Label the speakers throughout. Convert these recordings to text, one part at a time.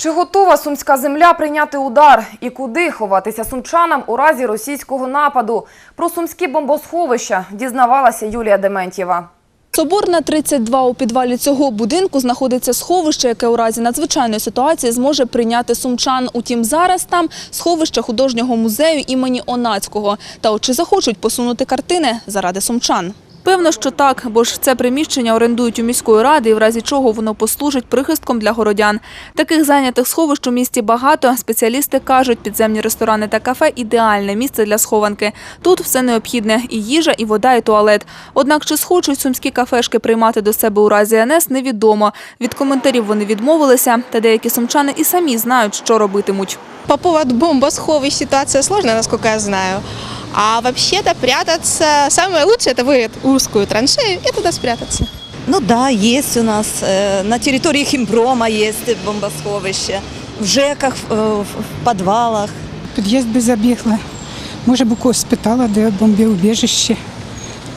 Speaker 1: Чи готова сумська земля прийняти удар? І куди ховатися сумчанам у разі російського нападу? Про сумські бомбосховища дізнавалася Юлія Дементьєва.
Speaker 2: Соборна 32 у підвалі цього будинку знаходиться сховище, яке у разі надзвичайної ситуації зможе прийняти сумчан. Утім, зараз там сховище художнього музею імені Онацького. Та от чи захочуть посунути картини заради сумчан? Певно, що так, бо ж це приміщення орендують у міської ради, і в разі чого воно послужить прихистком для городян. Таких зайнятих сховищ у місті багато. Спеціалісти кажуть, підземні ресторани та кафе – ідеальне місце для схованки. Тут все необхідне – і їжа, і вода, і туалет. Однак, чи схочуть сумські кафешки приймати до себе у разі НС, невідомо. Від коментарів вони відмовилися, та деякі сумчани і самі знають, що робитимуть.
Speaker 3: По поводу бомбосховищ ситуация сложная, насколько я знаю. А вообще-то прятаться, самое лучшее это вырыть узкую траншею и туда спрятаться.
Speaker 4: Ну да, есть у нас э, на территории Химпрома есть бомбосховище, в ЖЕКах, э, в подвалах.
Speaker 5: Під'їзд би забігла. Може б у когось спитала, де бомбоубіжище.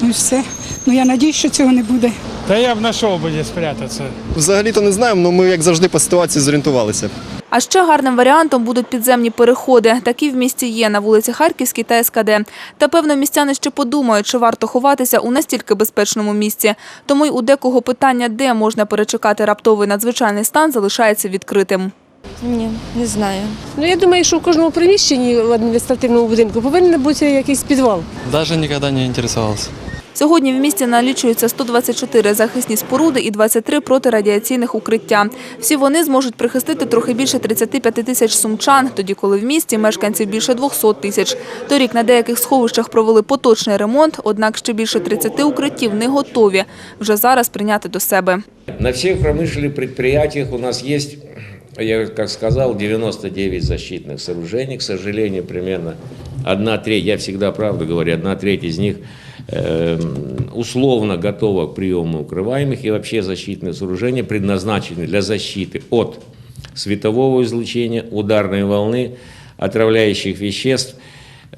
Speaker 5: Ну і все. Ну я надію, що цього не буде.
Speaker 6: Та я б знайшов би де спрятатися.
Speaker 7: Взагалі-то не знаємо, але ми, як завжди, по ситуації зорієнтувалися.
Speaker 2: А ще гарним варіантом будуть підземні переходи. Такі в місті є на вулиці Харківській та СКД. Та певно містяни ще подумають, чи варто ховатися у настільки безпечному місці. Тому й у декого питання, де можна перечекати раптовий надзвичайний стан, залишається відкритим.
Speaker 3: Ні, не знаю.
Speaker 8: Ну я думаю, що в кожному приміщенні в адміністративному будинку повинен бути якийсь підвал.
Speaker 9: Даже никогда не интересовался.
Speaker 2: Сьогодні в місті налічується 124 захисні споруди і 23 протирадіаційних укриття. Всі вони зможуть прихистити трохи більше 35 тисяч сумчан, тоді коли в місті мешканців більше 200 тисяч. Торік на деяких сховищах провели поточний ремонт, однак ще більше 30 укриттів не готові вже зараз прийняти до себе.
Speaker 10: На всех промышленных предприятиях у нас есть, я как сказал, 99 защитных сооружений. К сожалению, примерно одна треть, я всегда правду говорю, одна треть из них э, условно готова к приему укрываемых. И вообще защитные сооружения предназначены для защиты от светового излучения, ударной волны, отравляющих веществ.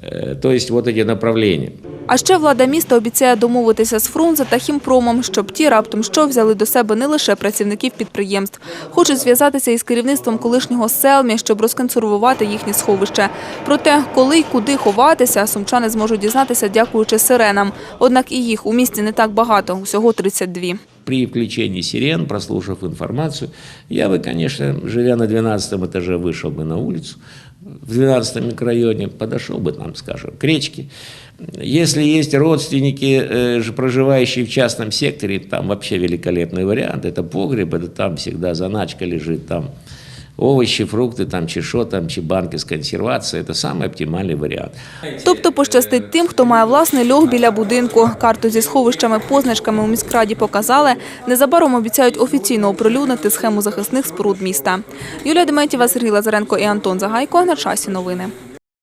Speaker 10: Э, То есть вот эти направления.
Speaker 2: А ще влада міста обіцяє домовитися з Фрунзе та Хімпромом, щоб ті раптом що взяли до себе не лише працівників підприємств. Хочуть зв'язатися із керівництвом колишнього селмі, щоб розконсервувати їхні сховища. Проте, коли й куди ховатися, сумчани зможуть дізнатися, дякуючи сиренам. Однак і їх у місті не так багато, усього 32.
Speaker 10: При включении сирен, прослушав информацию, я бы, конечно, живя на 12 этаже, вышел бы на улицу, в 12 микрорайоне, подошел бы там, скажем, к речке. Если есть родственники, э, ж- проживающие в частном секторе, там вообще великолепный вариант. Это погреб, это там всегда заначка лежит, там овощи, фрукты, там чи что, там чи банки с консервацией. Это самый оптимальный вариант.
Speaker 2: Тобто пощастить тим, хто має власний льох біля будинку. Карту зі сховищами, позначками у міськраді показали. Незабаром обіцяють офіційно оприлюднити схему захисних споруд міста. Юлія Дементєва, Сергій Лазаренко і Антон Загайко. На часі новини.